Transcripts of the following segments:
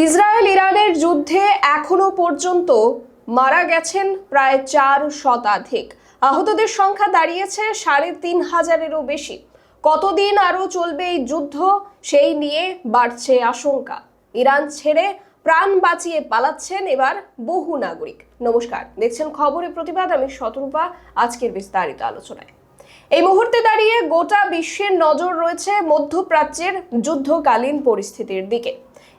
Israel ইরানের যুদ্ধে এখনও পর্যন্ত মারা গেছেন প্রায় চার শতাধিক। আহতদের সংখ্যা দাঁড়িয়েছে সাড়ে তিন হাজারেরও বেশি। কতদিন আরও চলবে এই যুদ্ধ, সেই নিয়ে বাড়ছে আশঙ্কা। ইরান ছেড়ে প্রাণ বাঁচিয়ে পালাচ্ছেন এবার বহু নাগরিক। নমস্কার, দেখছেন খবরে প্রতিবাদ, আমি শতরূপা, আজকের বিস্তারিত আলোচনায়। এই মুহূর্তে দাঁড়িয়ে গোটা বিশ্বের নজর রয়েছে মধ্যপ্রাচ্যের যুদ্ধকালীন পরিস্থিতির দিকে।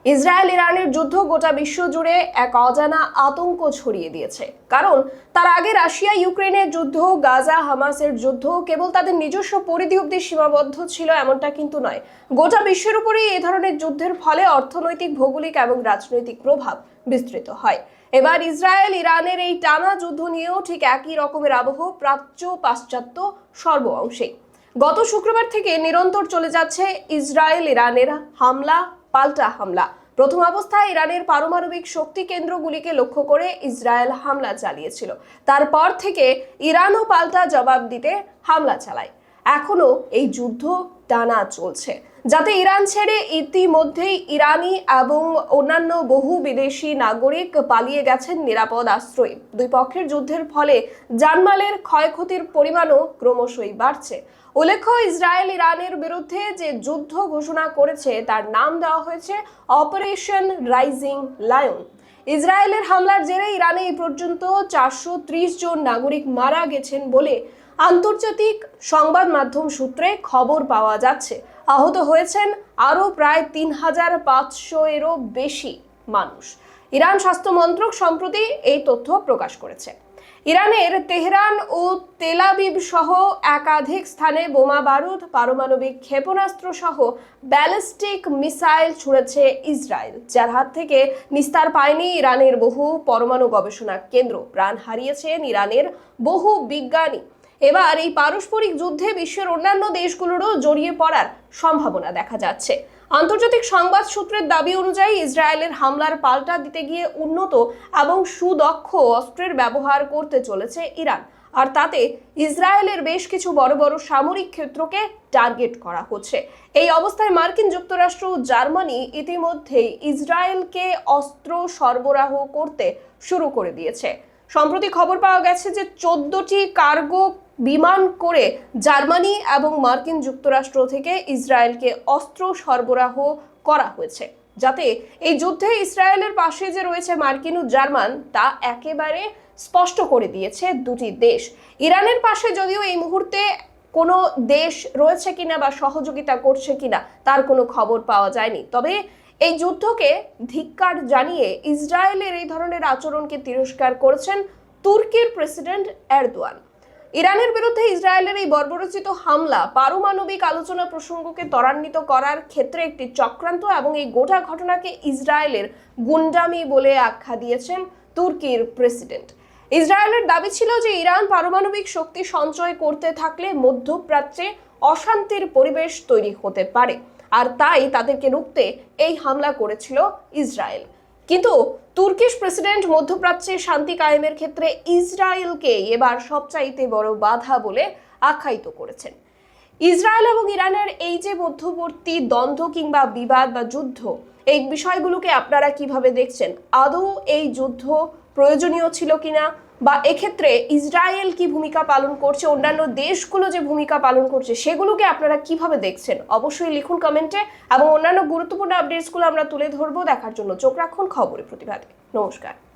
ইসরায়েল ইরানের যুদ্ধ গোটা বিশ্ব জুড়ে এক অজানা আতঙ্ক ছড়িয়ে দিয়েছে। কারণ তার আগে রাশিয়া ইউক্রেনের যুদ্ধ, গাজা, হামাসের যুদ্ধ কেবল তাদের নিজস্ব পরিধি অব্দি সীমাবদ্ধ ছিল এমনটা কিন্তু নয়। গোটা বিশ্বের উপরেই এ ধরনের যুদ্ধের ফলে অর্থনৈতিক, ভৌগোলিক এবং রাজনৈতিক প্রভাব বিস্তৃত হয়। এবার ইসরায়েল ইরানের এই টানা যুদ্ধ নিয়েও ঠিক একই রকমের আবহ, প্রাচ্য, পাশ্চাত্য সর্ব অংশেই গত শুক্রবার থেকে নিরন্তর চলে যাচ্ছে ইসরায়েল ইরানের হামলা পাল্টা হামলা। প্রথম অবস্থায় ইরানের পারমাণবিক শক্তি কেন্দ্রগুলিকে লক্ষ্য করে ইসরায়েল হামলা চালিয়েছিল। তারপর থেকে ইরানও পাল্টা জবাব দিতে হামলা চালায়। এখনও এই যুদ্ধ টানা চলছে, যাতে ইরান ছেড়ে ইতিমধ্যেই ইরানি এবং অন্যান্য বহু বিদেশি নাগরিক পালিয়ে গেছেন নিরাপদ আশ্রয়ে। দুই পক্ষের যুদ্ধের ফলে জানমালের ক্ষয়ক্ষতির পরিমাণও ক্রমশই বাড়ছে। উল্লেখ্য, ইসরায়েল ইরানের বিরুদ্ধে যে যুদ্ধ ঘোষণা করেছে, তার নাম দেওয়া হয়েছে অপারেশন রাইজিং লায়ন। ইসরায়েলের হামলার জেরে ইরানে এই পর্যন্ত চারশো ত্রিশ জন নাগরিক মারা গেছেন বলে আন্তর্জাতিক সংবাদ মাধ্যম সূত্রে খবর পাওয়া যাচ্ছে, আহত হয়েছেন আরও প্রায় তিন হাজার পাঁচশো এরও বেশি মানুষ। ইরান স্বাস্থ্য মন্ত্রক সম্প্রতি এই তথ্য প্রকাশ করেছে। ইরানের তেহরান ও তেলাবিব সহ একাধিক স্থানে বোমা বারুদ, পারমাণবিক ক্ষেপণাস্ত্র সহ ব্যালিস্টিক মিসাইল ছুঁড়েছে ইসরায়েল, যার হাত থেকে নিস্তার পায়নি ইরানের বহু পরমাণু গবেষণা কেন্দ্র। প্রাণ হারিয়েছেন ইরানের বহু বিজ্ঞানী। এবার এই পারস্পরিক যুদ্ধে বিশ্বের অন্যান্য দেশগুলোরও জড়িয়ে পড়ার সম্ভাবনা দেখা যাচ্ছে। আন্তর্জাতিক সংবাদ সূত্রের দাবি অনুযায়ী ইসরায়েলের হামলার পাল্টা দিতে গিয়ে উন্নত এবং সুদক্ষ অস্ত্রের ব্যবহার করতে চলেছে ইরান। আর তাতে ইসরায়েলের বেশ কিছু বড় বড় সামরিক ক্ষেত্রকে টার্গেট করা হচ্ছে। এই অবস্থায় মার্কিন যুক্তরাষ্ট্র ও জার্মানি ইতিমধ্যেই ইসরায়েলকে অস্ত্র সরবরাহ করতে শুরু করে দিয়েছে। সম্প্রতি খবর পাওয়া গেছে যে চোদ্দটি কার্গো বিমান করে জার্মানি এবং মার্কিন যুক্তরাষ্ট্র থেকে ইসরায়েলকে অস্ত্র সরবরাহ করা হয়েছে। যাতে এই যুদ্ধে ইসরায়েলের পাশে যে রয়েছে মার্কিন ও জার্মান, তা একেবারে স্পষ্ট করে দিয়েছে দুটি দেশ। ইরানের পাশে যদিও এই মুহূর্তে কোনো দেশ রয়েছে কিনা বা সহযোগিতা করছে কিনা, তার কোনো খবর পাওয়া যায়নি। তবে এই যুদ্ধকে ধিক্কার জানিয়ে ইসরায়েলের এই ধরনের আচরণকে তিরস্কার করেছেন তুর্কির প্রেসিডেন্ট এরদোয়ান। ইরানের বিরুদ্ধে ইসরায়েলের এই বর্বরচিত হামলা পারমাণবিক আলোচনা প্রসঙ্গকে ত্বরান্বিত করার ক্ষেত্রে একটি চক্রান্ত এবং এই গোটা ঘটনাকে ইসরায়েলের গুন্ডামি বলে আখ্যা দিয়েছেন তুর্কির প্রেসিডেন্ট। ইসরায়েলের দাবি ছিল যে ইরান পারমাণবিক শক্তি সঞ্চয় করতে থাকলে মধ্যপ্রাচ্যে অশান্তির পরিবেশ তৈরি হতে পারে। আর তাই তাদেরকে রুখতে এই হামলা করেছিল ইসরায়েল। কিন্তু তুর্কিশ প্রেসিডেন্ট মধ্যপ্রাচ্যে শান্তি কায়েমের ক্ষেত্রে ইসরায়েলকে এবার সবচাইতে বড় বাধা বলে আখ্যায়িত করেছেন। ইসরায়েল এবং ইরানের এই যে মধ্যবর্তী দ্বন্দ্ব কিংবা বিবাদ বা যুদ্ধ, এই বিষয়গুলোকে আপনারা কীভাবে দেখছেন? আদৌ এই যুদ্ধ প্রয়োজনীয় ছিল কিনা? বা এক্ষেত্রে ইসরায়েল কি ভূমিকা পালন করছে, অন্যান্য দেশগুলো যে ভূমিকা পালন করছে, সেগুলোকে আপনারা কীভাবে দেখছেন? অবশ্যই লিখুন কমেন্টে এবং অন্যান্য গুরুত্বপূর্ণ আপডেটসগুলো আমরা তুলে ধরবো দেখার জন্য। চোখ রাখুন খবরের প্রতিবাদে নমস্কার।